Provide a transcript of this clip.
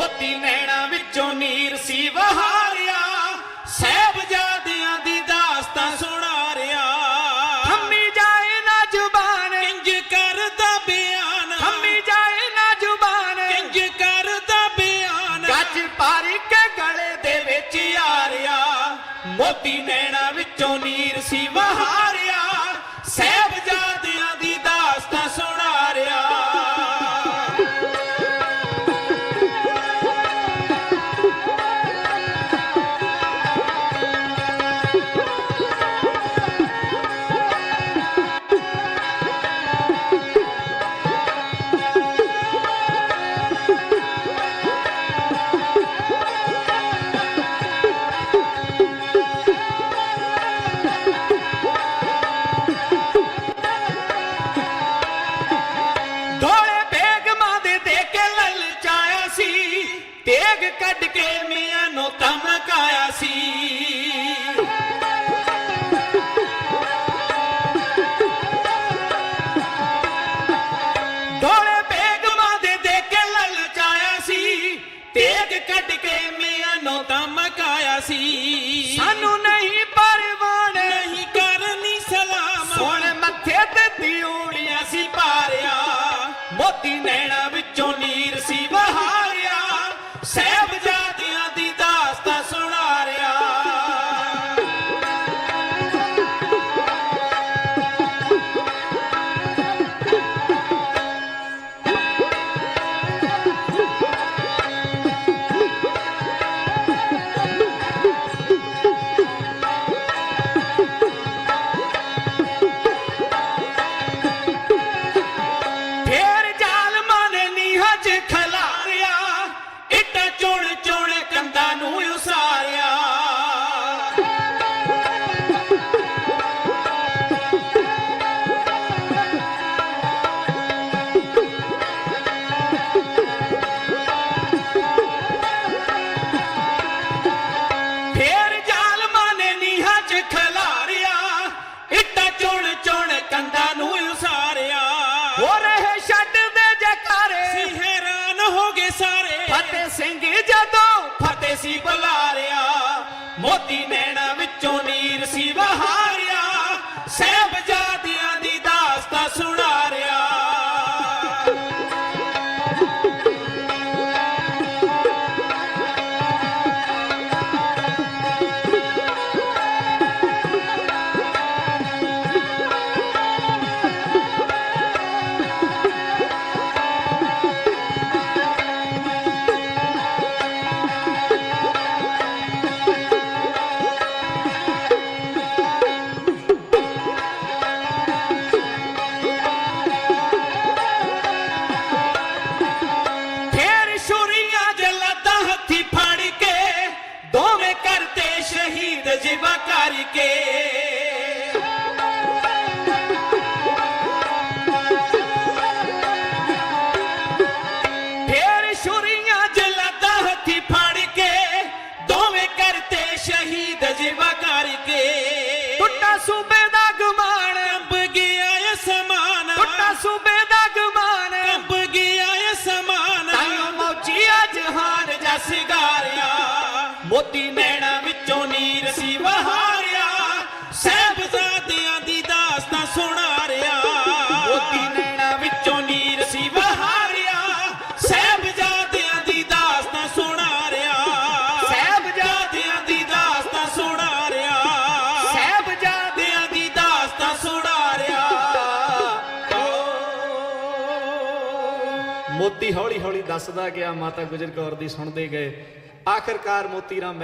ਮੋਤੀ ਨੈਣਾ ਵਿੱਚੋਂ ਨੀਰ ਸੀ ਵਹਾਰਿਆ। ਸਹਿਬਜ਼ਾਦਿਆਂ ਦੀ ਦਾਸਤਾਂ ਸੁਣਾ ਰਿਆ ਹੰਮੀ ਜਾਏ ਨਾ ਜ਼ੁਬਾਨ। ਇੰਜ ਕਰਦਾ ਬਿਆਨ। ਹੰਮੀ ਜਾਏ ਨਾ ਜ਼ੁਬਾਨ। ਇੰਜ ਕਰਦਾ ਬਿਆਨ। ਗੱਜ ਪਾਰ ਕੇ ਗਲੇ ਦੇ ਵਿੱਚ ਆ ਰਿਆ ਮੋਤੀ ਨੈਣਾ ਵਿੱਚੋਂ ਨੀਰ ਸੀ ਵਹਾਰਿਆ। ਕੱਢ ਕੇ ਮੀਆਂ ਨੂੰ ਧਮਕਾਇਆ ਸੀ। ਦੋਲੇ ਬੇਗਮਾਂ ਦੇ ਦੇ ਕੇ ਲਲਚਾਇਆ ਸੀ। ਤੇਗ ਕੱਢ ਕੇ ਮੀਆਂ ਨੂੰ ਧਮਕਾਇਆ ਸੀ। ਸਾਨੂੰ ਨਹੀਂ ਪਰਵਾਣ ਨਹੀਂ ਕਰਨੀ ਸਲਾਮ। ਹੁਣ ਮੱਥੇ ਤੇ ਦਿਉੜੀਆਂ ਸੀ ਪਾਰਿਆ। ਮੋਤੀ ਨੈਣਾ नसीब लारे ਸਿੰਗਾਰਿਆ। ਮੋਤੀ ਨੈਣਾ ਵਿੱਚੋਂ ਨੀਰ ਸੀ ਵਹਾ ਮੋਤੀ ਹੌਲੀ ਹੌਲੀ ਦੱਸਦਾ ਗਿਆ ਮਾਤਾ ਗੁਜਰ ਕੌਰ ਦੀ ਸੁਣਦੇ ਗਏ। ਆਖਰਕਾਰ ਮੋਤੀ ਰਾਮ